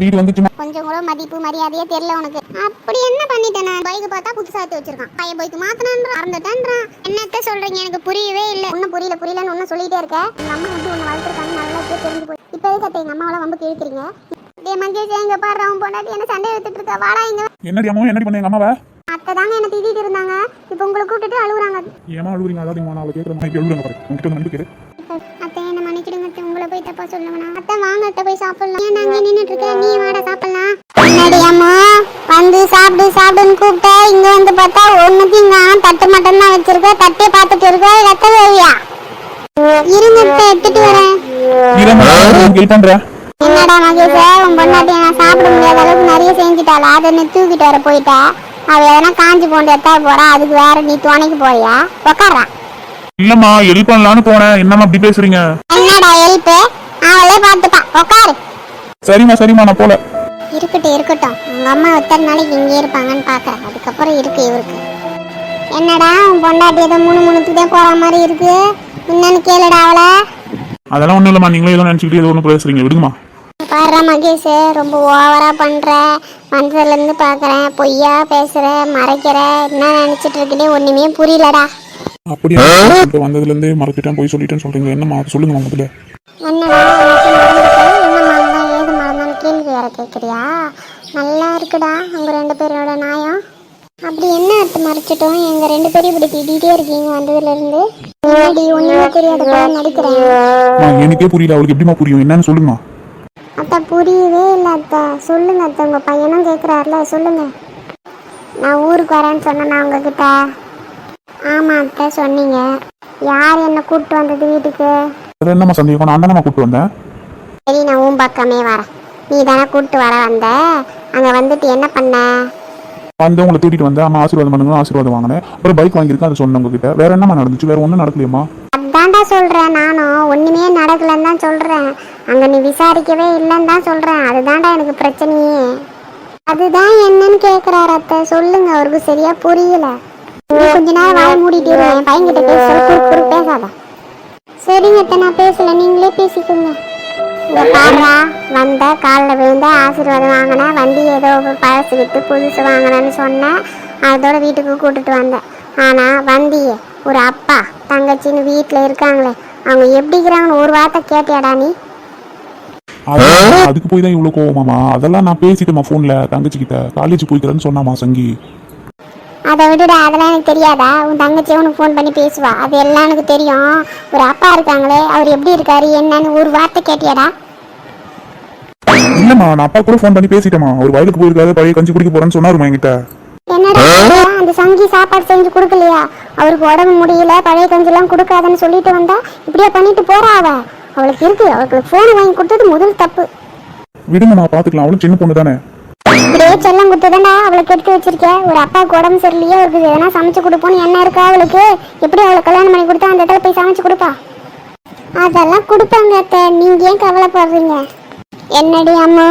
வீடு வந்துச்சுமா கொஞ்சம் கூட மதிப்பு மரியாதையே தெரியல உனக்கு. அப்படி என்ன பண்ணிட்டேன் நான்? பைக் பார்த்தா புதுசா எடுத்து வச்சிருக்கான். பையன் பைக் மாத்தனான்றான் மறந்துட்டேன்றான். என்னத்த சொல்றீங்க? எனக்கு புரியவே இல்லை. ஒன்னும் புரியல புரியலன்னு ஒன்னும் சொல்லிட்டே இருக்க. எங்க அம்மா வந்து உன்னை வளர்த்துருக்காங்க நல்லா தெரிஞ்சு போய் இப்போ எதுக்கு எங்க அம்மாவெல்லாம் வந்து கேட்குறீங்க டே மஞ்சள் எங்க பாடுற அவன் பொண்டாட்டி என்ன சண்டை எடுத்துட்டு இருக்கா? வாடா இங்க என்னடி அம்மா என்னடி பண்ண எங்க அம்மாவை? அத்தை தாங்க என்ன திட்டிட்டு இருந்தாங்க. இப்போ உங்களை கூப்பிட்டுட்டு அழுகுறாங்க ஏமா அழுகுறீங்க அதாவது நான் அவளை கேட்குற மாதிரி அழுகுறாங்க பாரு. உங்ககிட்ட வந்து மன்னிச்சிடுங்க தப்பா சொல்லுவேனா அத்தை வாங்க அத்தை போய் சாப்பிடலாம். ஏன் நாங்க நின்னுட்டு இருக்க நீ வாடா சாப்பிடலாம். அம்மா? வந்து சாப்பிடு சாப்பிடுன்னு கூப்பிட்ட. இங்க வந்து பார்த்தா ஒண்ணுத்தையும் நான் தட்டு மட்டும் தான் வச்சிருக்க. தட்டே பார்த்துட்டு இருக்க. ரத்த வேவியா இருங்க எடுத்துட்டு வரேன். என்னடா மகேஷ் உன் பொண்டாட்டி நான் சாப்பிட முடியாத அளவுக்கு நிறைய செஞ்சுட்டாளா? அதை நீ தூக்கிட்டு வர போயிட்டா. அவ எதனா காஞ்சி போண்டு எத்தா போறா. அதுக்கு வேற நீ துணைக்கு போறியா? உக்காரா? இல்லம்மா ஹெல்ப் பண்ணலான்னு போனேன். என்னம்மா அப்படி பேசுறீங்க? என்னடா ஹெல்ப் அவளே பார்த்துப்பா உக்காரு. சரிம்மா சரிம்மா நான் போல. இருக்கட்டும் இருக்கட்டும். உங்க அம்மா எத்தனை நாளைக்கு இங்கே இருப்பாங்கன்னு பார்க்கறேன் அதுக்கப்புறம் இருக்கு இவருக்கு. என்னடா உன் பொண்டாட்டி ஏதோ மூணு மூணுத்துக்கு தான் போற மாதிரி இருக்கு? என்னன்னு கேளுடா அவளை. அதெல்லாம் ஒண்ணும் இல்லம்மா நீங்களே ஏதோ நினைச்சுக்கிட்டு ஏதோ ஒன்று பேசுறீங்க. விடுங்கம்மா. பாடுற மகேஷ் ரொம்ப ஓவரா பண்ற. வந்ததுல இருந்து பாக்குறேன். பொய்யா பேசுற மறைக்கிற. என்ன நினைச்சிட்டு இருக்கே ஒண்ணுமே புரியலடா. அப்படியா? இப்போ வந்ததுல இருந்தே மறந்துட்டேன் போய் சொல்லிட்டேன்னு சொல்றீங்க. என்னம்மா அது சொல்லுங்க முதல்ல. கேள்வி வேற கேட்குறியா நல்லா இருக்குடா உங்க ரெண்டு பேரோட நியாயம் அப்படி என்ன அர்த்தம் மறைச்சிட்டோம்? எங்க ரெண்டு பேரும் இப்படி திட்டிகிட்டே இருக்கீங்க வந்ததுல இருந்து முன்னாடி ஒண்ணுமே தெரியாத போல நடிக்கிறேன். எனக்கே புரியல. அவளுக்கு எப்படிம்மா புரியும்? என்னன்னு சொல்லுங்கம்மா. அத்தை புரியவே இல்லை அத்தை. சொல்லுங்க அத்தை உங்க பையனும் கேட்குறாருல சொல்லுங்க. நான் ஊருக்கு வரேன்னு சொன்னேன் நான் உங்ககிட்ட? ஆமா அத்தை சொன்னீங்க. யார் என்னை கூப்பிட்டு வந்தது வீட்டுக்கு? அது என்னம்மா சந்தேகம்? நான் தானே கூப்பிட்டு வந்தேன். சரி நான் உன் பக்கமே வரேன். நீ தானே கூப்பிட்டு வர வந்த? அங்கே வந்துட்டு என்ன பண்ண? வந்து உங்களை தேடிட்டு வந்தேன். அம்மா ஆசீர்வாதம் பண்ணுங்க ஆசீர்வாதம் வாங்கினேன். அப்புறம் பைக் வாங்கியிருக்கேன் அதை சொன்னேன் உங்ககிட்ட. வேற என்னம்மா நடந்துச்சு? வேற ஒன்றும் நடக்கலையம்மா? அதான்டா சொல்கிறேன் நானும். ஒன்றுமே நடக்கலன்னு தான் சொல்கிறேன் அங்கே நீ விசாரிக்கவே இல்லைன்னு தான் சொல்கிறேன் அதுதான்டா எனக்கு பிரச்சனையே. அதுதான் என்னன்னு கேட்குறாரு அத்தை. சொல்லுங்க அவருக்கு சரியா புரியல. நீ கொஞ்ச நேரம் வாய மூடிட்டு என் பையன்கிட்ட பேச குறு பேசாத. சரிங்க அத்தை நான் பேசல. நீங்களே பேசிக்கோங்க. இங்க பாடுறா வந்த காலில் விழுந்த ஆசீர்வாதம் வாங்கினேன் வண்டி ஏதோ பழசு விட்டு புதுசு வாங்கினேன்னு சொன்னேன் அதோட வீட்டுக்கு கூட்டிட்டு வந்தேன். ஆனால் வந்தியே ஒரு அப்பா தங்கச்சின்னு வீட்டில் இருக்காங்களே அவங்க எப்படி இருக்கிறாங்கன்னு ஒரு வார்த்தை கேட்டியாடா நீ? அதுக்கு போய் தான் இவ்வளோ கோவமாமா அதெல்லாம் நான் பேசிட்டேம்மா ஃபோனில் தங்கச்சிக்கிட்ட. காலேஜ் போய்க்கிறேன்னு சொன்னாமா சங்கி. அதை விட்டுடா அதெல்லாம் எனக்கு தெரியாதா? உன் தங்கச்சி உனக்கு ஃபோன் பண்ணி பேசுவா. அது எல்லாம் எனக்கு தெரியும். ஒரு அப்பா இருக்காங்களே அவர் எப்படி இருக்காரு என்னன்னு ஒரு வார்த்தை கேட்டியாடா? இல்லம்மா நான் அப்பா கூட ஃபோன் பண்ணி பேசிட்டேமா அவர் வயலுக்கு போயிருக்காரு பழைய கஞ்சி குடிக்க போறேன்னு சொன்னாருமா என்கிட்ட. என்னடா? அந்த சங்கி சாப்பாடு செஞ்சு கொடுக்கலையா? அவருக்கு உடம்பு முடியல பழைய கஞ்செல்லாம் கொடுக்காதன்னு சொல்லிட்டு வந்தா இப்படியா பண்ணிட்டு போறா அவ? அவளுக்கு இருக்கு அவளுக்கு ஃபோன் வாங்கி கொடுத்தது முதல் தப்பு. விடுங்கம்மா பார்த்துக்கலாம் அவளும் சின்ன பொண்ணு தானே இப்படியே செல்லம் கொடுத்ததாண்டா அவளை கெட்டு வச்சிருக்கேன் ஒரு அப்பாவுக்கு உடம்பு சரியில்லையே அவருக்கு எதனா சமைச்சு கொடுப்போம்னு என்ன இருக்கா அவளுக்கு? எப்படி அவளை கல்யாணம் பண்ணி கொடுத்தா அந்த இடத்துல போய் சமைச்சு கொடுப்பா? அதெல்லாம் கொடுப்பாங்க அத்தை. நீங்க ஏன் கவலைப்படுறீங்க? என்னடி அம்மா?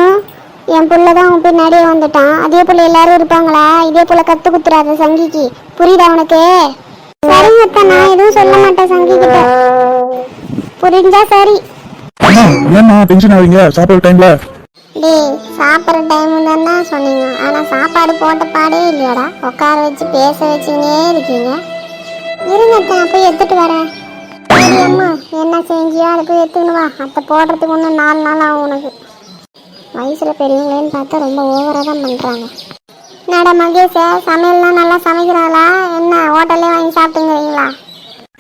என் புள்ள தான் அவன் பின்னாடியே வந்துட்டான். அதே போல எல்லாரும் இருப்பாங்களா? இதே போல கத்து குத்துறாத சங்கிக்கு. புரியுதா உனக்கு? சரிங்க அத்தை. நான் எதுவும் சொல்ல மாட்டேன் சங்கி கிட்ட புரிஞ்சா சரி. அம்மா டென்ஷன் ஆவீங்க? சாப்பிட்ற டைம்ல டேய் சாப்பிட்ற டைம் தானே சொன்னீங்க. ஆனால் சாப்பாடு போட்ட பாடே இல்லையாடா. உட்கார வச்சு பேச வச்சுக்கினே இருக்கீங்க. இருங்க நான் போய் எடுத்துட்டு வரேன். சரி அம்மா என்ன செஞ்சியோ அதை போய் எடுத்துக்கணுவா அப்போ அத்தை போடுறதுக்கு ஒன்று நாலு நாள் ஆகும் உனக்கு. வயசில் பெரியவங்களேன்னு பார்த்தா ரொம்ப ஓவராக தான் பண்ணுறாங்க என்னடா மகேஷே சமையல்லாம் நல்லா சமைக்கிறாளா? என்ன ஹோட்டல்லே வாங்கி சாப்பிட்டுங்கிறீங்களா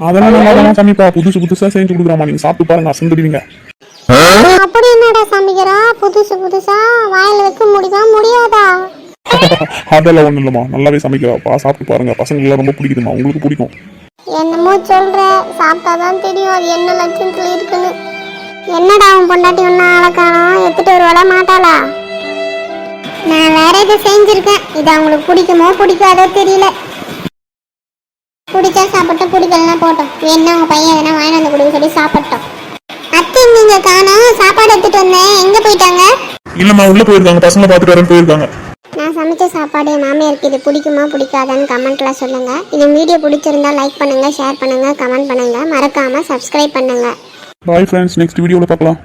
அதெல்லாம் நல்லா தான் சமைப்பா. புதுசு புதுசாக செஞ்சு கொடுக்குறாமா நீங்கள் சாப்பிட்டு பாருங்க அசந்துடுவீங்க. அப்படி என்னடா சமைக்கிறா புதுசு புதுசா வாயில் வைக்க முடியுமா? முடியாதா? அதெல்லாம் ஒன்றும் இல்லைம்மா. நல்லாவே சமைக்கிறாப்பா சாப்பிட்டு பாருங்க. பசங்களுக்கு ரொம்ப பிடிக்குதுமா உங்களுக்கு பிடிக்கும்? என்னமோ சொல்ற. சாப்பிட்டாதான் தெரியும். அது என்ன லட்சணத்துல இருக்குன்னு. என்னடா உன் பொண்டாட்டி ஒன்னும் ஆளக்கானோ எடுத்துட்டு வருவாளா மாட்டாளா? நான் வேற இது செஞ்சிருக்கேன். இது அவங்களுக்கு பிடிக்குமோ பிடிக்காதோ தெரியல. பிடிச்சா சாப்பிட்டோம் பிடிக்கலன்னா போட்டோம். வேணா உங்க பையன் எதனா வாங்கி வந்து கொடுக்க சொல்லி சாப்பிட்டோம். நீங்க காணோம் சாப்பாடு எடுத்துட்டு வந்தேன். எங்க போயிட்டாங்க? இல்லைம்மா உள்ளே போயிருக்காங்க. பசங்களை பார்த்துட்டு வரேன்னு போயிருக்காங்க. நான் சமைச்ச சாப்பாடு என் மாமியாருக்கு இது பிடிக்குமா பிடிக்காதான்னு கமெண்ட்ல சொல்லுங்க. இந்த வீடியோ பிடிச்சிருந்தா லைக் பண்ணுங்க ஷேர் பண்ணுங்க கமெண்ட் பண்ணுங்க. மறக்காம சப்ஸ்கிரைப் பண்ணுங்க. பாய் ஃப்ரெண்ட்ஸ் நெக்ஸ்ட் வீடியோவில் பார்க்கலாம்.